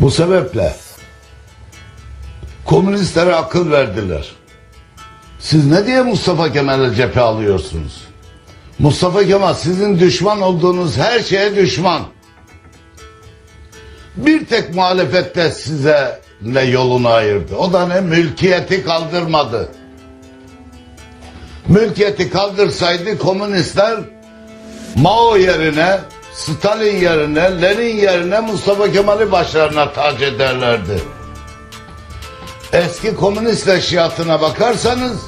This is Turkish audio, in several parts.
Bu sebeple komünistlere akıl verdiler. Siz ne diye Mustafa Kemal'e cephe alıyorsunuz? Mustafa Kemal sizin düşman olduğunuz her şeye düşman. Bir tek muhalefette size ne yolunu ayırdı. O da ne? Mülkiyeti kaldırmadı. Mülkiyeti kaldırsaydı komünistler Mao yerine, Stalin yerine, Lenin yerine Mustafa Kemal'i başlarına tac ederlerdi. Eski komünist eşyatına bakarsanız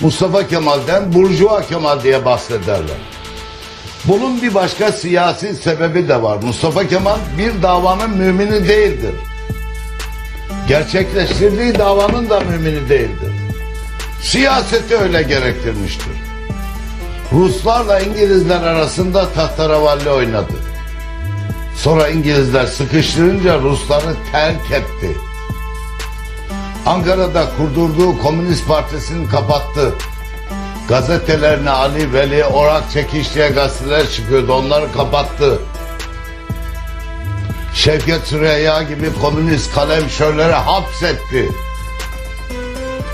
Mustafa Kemal'den Burjuva Kemal diye bahsederler. Bunun bir başka siyasi sebebi de var. Mustafa Kemal bir davanın mümini değildir. Gerçekleştirdiği davanın da mümini değildir. Siyaseti öyle gerektirmiştir. Ruslarla İngilizler arasında tahtaravalli oynadı. Sonra İngilizler sıkıştırınca Rusları terk etti. Ankara'da kurdurduğu Komünist Partisi'ni kapattı. Gazetelerine Ali Veli Orak Çekiş diye gazeteler çıkıyordu. Onları kapattı. Şevket Süreyya gibi komünist kalemşörleri hapsetti.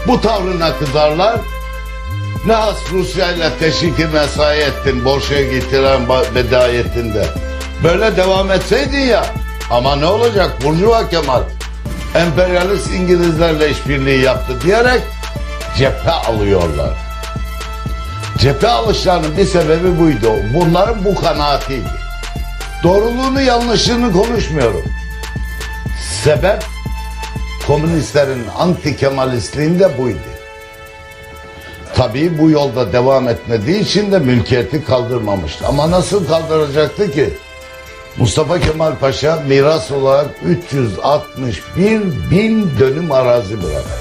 Bu tavrına kızarlar. Ne has Rusya ile teşviki mesai ettin Bolşevik getiren bedayetinde. Böyle devam etseydin ya. Ama ne olacak Burjuva Kemal? Emperyalist İngilizlerle işbirliği yaptı diyerek cephe alıyorlar. Cephe alışlarının bir sebebi buydu. Bunların bu kanaatiydi. Doğruluğunu yanlışını konuşmuyorum. Sebep komünistlerin anti kemalistliğinde buydu. Tabii bu yolda devam etmediği için de mülkiyeti kaldırmamıştı. Ama nasıl kaldıracaktı ki? Mustafa Kemal Paşa miras olarak 361 bin dönüm arazi bıraktı.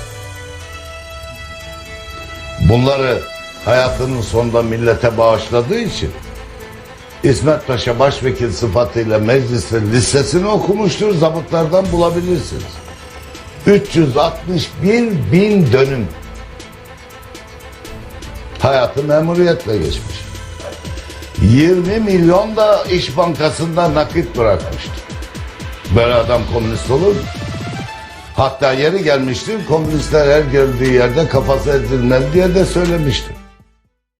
Bunları hayatının sonunda millete bağışladığı için İsmet Paşa başvekil sıfatıyla meclisin listesini okumuştur. Zabıtlardan bulabilirsiniz. 361 bin dönüm hayatı memuriyetle geçmiş. 20 milyon da İş Bankası'nda nakit bırakmıştır. Böyle adam komünist olur mu? Hatta yeri gelmiştir komünistler her gördüğü yerde kafası ezilmez diye de söylemiştir.